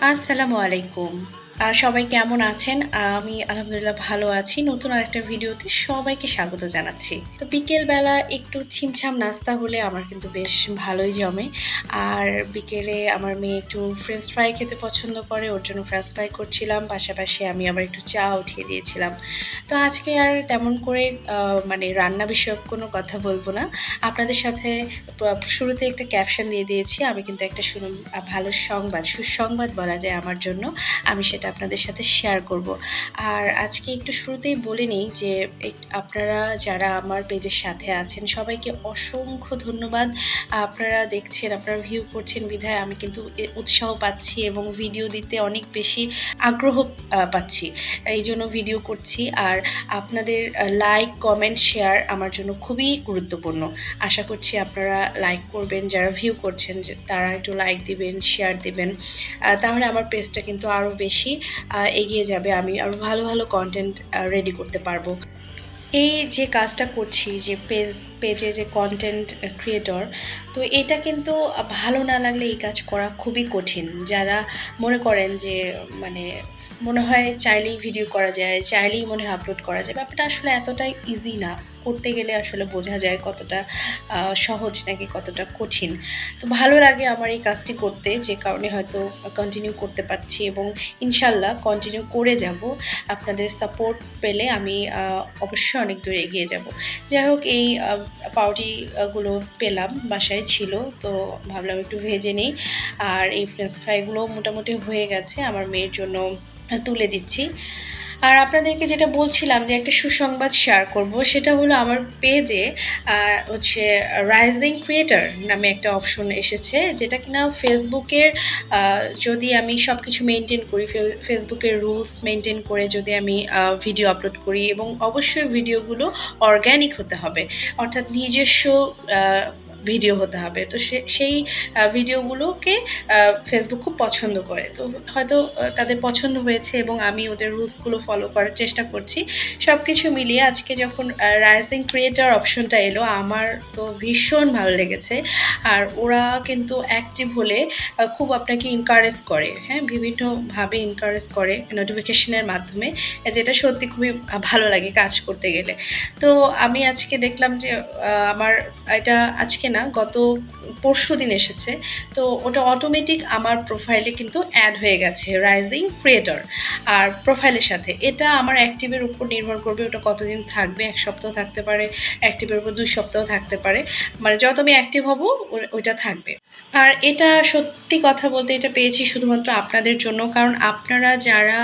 আসসালামু আলাইকুম। সবাই কেমন আছেন? আমি আলহামদুলিল্লাহ ভালো আছি। নতুন আরেকটা ভিডিওতে সবাইকে স্বাগত জানাচ্ছি। তো বিকেলবেলা একটু ছিমছাম নাস্তা হলে আমার কিন্তু বেশ ভালোই জমে। আর বিকেলে আমার মেয়ে একটু ফ্রেঞ্চ ফ্রাই খেতে পছন্দ করে, ওর জন্য ফ্রেঞ্চ ফ্রাই করছিলাম। পাশাপাশি আমি আবার একটু চা উঠিয়ে দিয়েছিলাম। তো আজকে আর তেমন করে মানে রান্না বিষয়ক কোনো কথা বলব না। আপনাদের সাথে শুরুতে একটা ক্যাপশন দিয়ে দিয়েছি। আমি কিন্তু একটা শুনুন ভালো সংবাদ, সুসংবাদ বলা যায় আমার জন্য। আমি সেটা আপনাদের সাথে শেয়ার করব। আর আজকে একটু শুরুতেই বলে নিই যে আপনারা যারা আমার পেজের সাথে আছেন, সবাইকে অসংখ্য ধন্যবাদ। আপনারা দেখছেন, আপনারা ভিউ করছেন বিধায় আমি কিন্তু উৎসাহ পাচ্ছি এবং ভিডিও দিতে অনেক বেশি আগ্রহ পাচ্ছি। এই জন্য ভিডিও করছি। আর আপনাদের লাইক কমেন্ট শেয়ার আমার জন্য খুবই গুরুত্বপূর্ণ। আশা করছি আপনারা লাইক করবেন, যারা ভিউ করছেন তারা একটু লাইক দিবেন শেয়ার দিবেন। তাহলে আমার পেজটা কিন্তু আরও বেশি এগিয়ে যাবে, আমি আরও ভালো ভালো কন্টেন্ট রেডি করতে পারব। এই যে কাজটা করছি, যে পেজ পেজে যে কন্টেন্ট ক্রিয়েটর তো এটা কিন্তু ভালো না লাগলে এই কাজ করা খুবই কঠিন। যারা মনে করেন যে মানে মনে হয় চাইলেই ভিডিও করা যায়, চাইলেই মনে হয় আপলোড করা যায়, ব্যাপারটা আসলে এতটাই ইজি না। করতে গেলে আসলে বোঝা যায় কতটা সহজ নাকি কতটা কঠিন। তো ভালো লাগে আমার এই কাজটি করতে যে কারণে হয়তো কন্টিনিউ করতে পারছি এবং ইনশাল্লাহ কন্টিনিউ করে যাব। আপনাদের সাপোর্ট পেলে আমি অবশ্যই অনেক দূর এগিয়ে যাব। যাই হোক এই আহ, পাউরুটিগুলো পেলাম বাসায় ছিল তো ভাবলাম একটু ভেজে নিই। আর এই ফ্রেঞ্চ ফ্রাইগুলো মোটামুটি হয়ে গেছে আমার মেয়ের জন্য তুলে দিচ্ছি। আর আপনাদেরকে যেটা বলছিলাম যে একটা সুসংবাদ শেয়ার করব, সেটা হলো আমার পেজে হচ্ছে রাইজিং ক্রিয়েটার নামে একটা অপশন এসেছে, যেটা কিনা ফেসবুকের যদি আমি সব কিছু মেনটেন করি ফেসবুকের রুলস মেনটেন করে যদি আমি ভিডিও আপলোড করি এবং অবশ্যই ভিডিওগুলো অর্গ্যানিক হতে হবে। অর্থাৎ নিজস্ব ভিডিও হতে হবে। তো সে, সেই ভিডিওগুলোকে ফেসবুক খুব পছন্দ করে। তো হয়তো তাদের পছন্দ হয়েছে এবং আমি ওদের রুলসগুলো ফলো করার চেষ্টা করছি। সব কিছু মিলিয়ে আজকে যখন রাইজিং ক্রিয়েটার অপশনটা এলো, আমার তো ভীষণ ভালো লেগেছে। আর ওরা কিন্তু অ্যাক্টিভ হলে খুব আপনাকে ইনকারেজ করে। হ্যাঁ বিভিন্নভাবে ইনকারেজ করে নোটিফিকেশনের মাধ্যমে, যেটা সত্যি খুবই ভালো লাগে কাজ করতে গেলে। তো আমি আজকে দেখলাম যে আমার, এটা আজকে না, গত পরশু দিন এসেছে। তো ওটা অটোমেটিক আমার প্রোফাইলে কিন্তু অ্যাড হয়ে গেছে রাইজিং ক্রিয়েটর আর প্রোফাইলের সাথে। এটা আমার অ্যাক্টিভের উপর নির্ভর করবে ওটা কতদিন থাকবে, এক সপ্তাহ থাকতে পারে অ্যাক্টিভের উপর দুই সপ্তাহ থাকতে পারে। মানে যত আমি অ্যাক্টিভ হব ওইটা থাকবে। আর এটা সত্যি কথা বলতে এটা পেয়েছি শুধুমাত্র আপনাদের জন্য, কারণ আপনারা যারা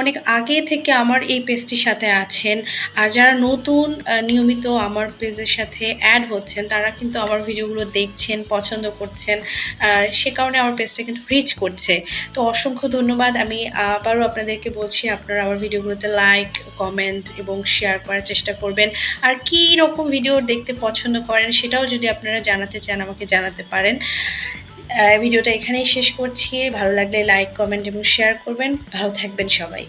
অনেক আগে থেকে আমার এই পেজটির সাথে আছেন আর যারা নতুন নিয়মিত আমার পেজের সাথে অ্যাড হচ্ছেন, তারা কিন্তু আমার ভিডিওগুলো দেখছেন, পছন্দ করছেন সে কারণে আমার পেজটা কিন্তু রিচ করছে। তো অসংখ্য ধন্যবাদ। আমি আবারও আপনাদেরকে বলছি, আপনারা আমার ভিডিওগুলোতে লাইক কমেন্ট এবং শেয়ার করার চেষ্টা করবেন। আর কী রকম ভিডিও দেখতে পছন্দ করেন সেটাও যদি আপনারা জানাতে চান, আমাকে জানাতে পারেন। ভিডিওটা এখানেই শেষ করছি। ভালো লাগলে লাইক কমেন্ট এবং শেয়ার করবেন। ভালো থাকবেন সবাই।